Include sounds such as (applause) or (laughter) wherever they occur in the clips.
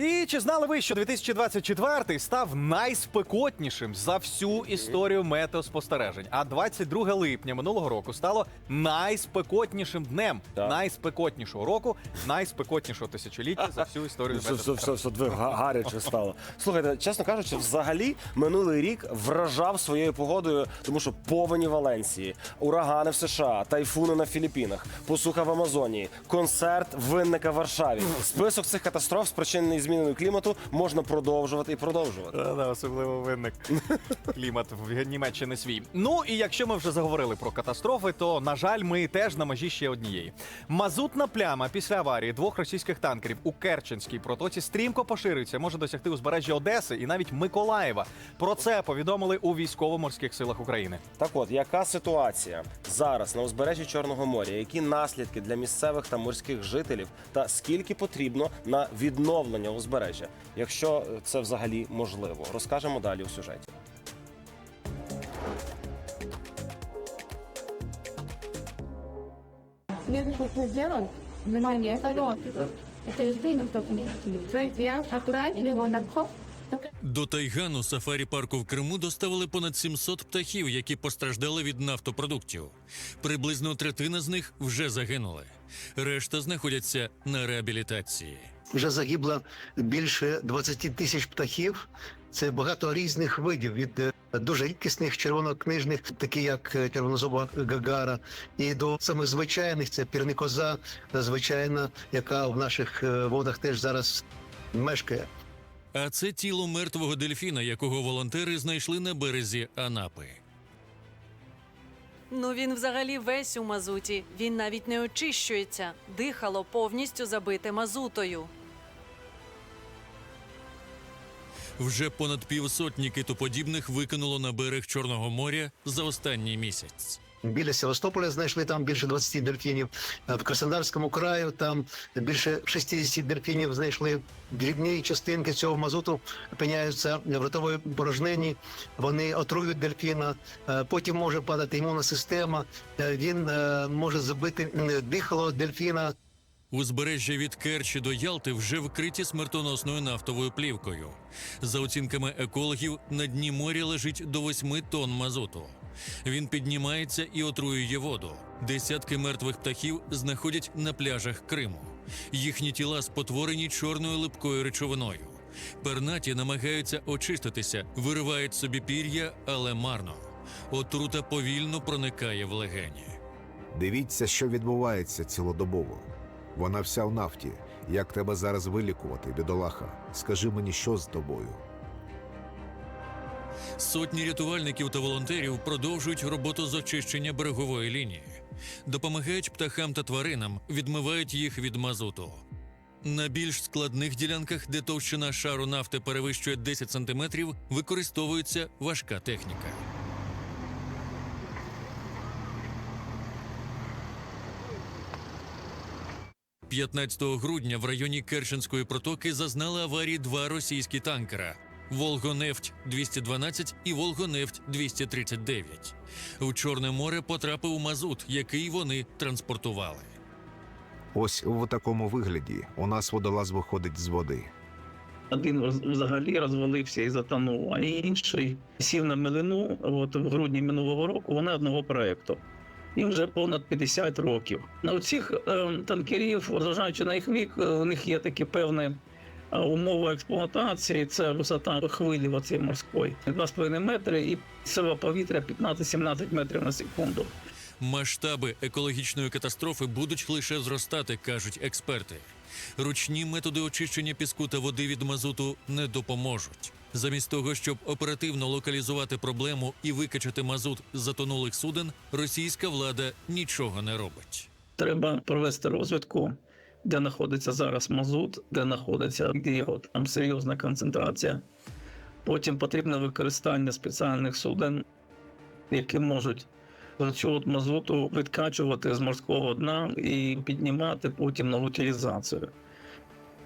І чи знали ви, що 2024 став найспекотнішим за всю історію метеоспостережень? А 22 липня минулого року стало найспекотнішим днем Так. найспекотнішого року, найспекотнішого тисячоліття за всю історію Все, метеоспостережень. все, диви, га- гаряче стало. Слухайте, чесно кажучи, взагалі минулий рік вражав своєю погодою, тому що повені Валенсії, урагани в США, тайфуни на Філіппінах, посуха в Амазонії, концерт винника в Варшаві. Список цих катастроф, спричинений зміною клімату, можна продовжувати і продовжувати. Та, да, особливо винник (laughs) клімат в Німеччині свій. Ну і якщо ми вже заговорили про катастрофи, то на жаль, ми теж на межі ще однієї. Мазутна пляма після аварії двох російських танкерів у Керченській протоці стрімко поширюється, може досягти узбережжя Одеси і навіть Миколаєва. Про це повідомили у військово-морських силах України. Так от, яка ситуація зараз на узбережжі Чорного моря? Які наслідки для місцевих та морських жителів, та скільки потрібно на відновлення узбережжя, якщо це взагалі можливо, розкажемо далі у сюжеті. До Тайгану сафарі парку в Криму доставили понад 700 птахів, які постраждали від нафтопродуктів. Приблизно третина з них вже загинули. Решта знаходяться на реабілітації. Вже загибло більше 20 тисяч птахів. Це багато різних видів від е, дуже рідкісних червонокнижних, такі як е, червонозоба гагара, і до самих звичайних це пірникоза, звичайна, яка в наших е, водах теж зараз мешкає. А це тіло мертвого дельфіна, якого волонтери знайшли на березі Анапи. Ну він взагалі весь у мазуті. Він навіть не очищується. Дихало повністю забите мазутою. Вже понад півсотні китоподібних викинуло на берег Чорного моря за останній місяць. Біля Севастополя знайшли там більше 20 дельфінів. Е, В Краснодарському краю там більше 60 дельфінів знайшли. Дрібні частинки цього мазуту опиняються в ротовій порожнині. Вони отруюють дельфіна. Е, Потім може падати імунна система. Е, Він може забити дихало дельфіна. Узбережжя від Керчі до Ялти вже вкриті смертоносною нафтовою плівкою. За оцінками екологів, на дні моря лежить до 8 тонн мазуту. Він піднімається і отруює воду. Десятки мертвих птахів знаходять на пляжах Криму. Їхні тіла спотворені чорною липкою речовиною. Пернаті намагаються очиститися, виривають собі пір'я, але марно. Отрута повільно проникає в легені. Дивіться, що відбувається цілодобово. Вона вся в нафті. Як тебе зараз вилікувати, бідолаха? Скажи мені, що з тобою? Сотні рятувальників та волонтерів продовжують роботу з очищення берегової лінії, допомагають птахам та тваринам, відмивають їх від мазуту. На більш складних ділянках, де товщина шару нафти перевищує 10 см, використовується важка техніка. – 15 грудня в районі Керченської протоки зазнали аварії два російські танкера Волгонефть 212 і Волгонефть 239. У Чорне море потрапив мазут, який вони транспортували. Ось в такому вигляді у нас водолаз виходить з води. Один роз- взагалі розвалився і затонув, а інший сів на милину от в грудні минулого року. Вони одного проекту. Їм вже понад 50 років. На цих е, танкерів, зважаючи на їх вік, е, у них є такі певні е, умови експлуатації. Це висота хвилі оцій морської 2,5 метри і сила повітря 15-17 метрів на секунду. Масштаби екологічної катастрофи будуть лише зростати, кажуть експерти. Ручні методи очищення піску та води від мазуту не допоможуть. Замість того, щоб оперативно локалізувати проблему і викачати мазут з затонулих суден, російська влада нічого не робить. Треба провести розвідку, де знаходиться зараз мазут, де знаходиться де його там серйозна концентрація. Потім потрібне використання спеціальних суден, які можуть от мазуту відкачувати з морського дна і піднімати потім на утилізацію.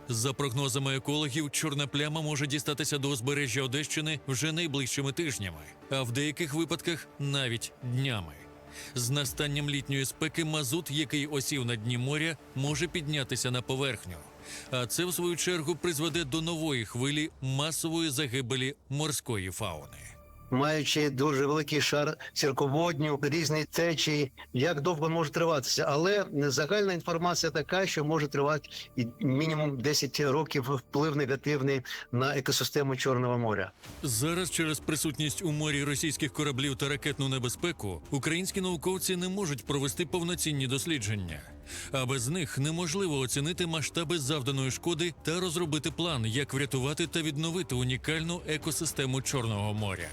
За прогнозами екологів, чорна пляма може дістатися до узбережжя Одещини вже найближчими тижнями, а в деяких випадках навіть днями. З настанням літньої спеки мазут, який осів на дні моря, може піднятися на поверхню. А це, в свою чергу, призведе до нової хвилі масової загибелі морської фауни. Маючи дуже великий шар сірководню, різні течії, як довго може триватися. Але загальна інформація така, що може тривати мінімум 10 років вплив негативний на екосистему Чорного моря. Зараз через присутність у морі російських кораблів та ракетну небезпеку українські науковці не можуть провести повноцінні дослідження. А без них неможливо оцінити масштаби завданої шкоди та розробити план, як врятувати та відновити унікальну екосистему Чорного моря.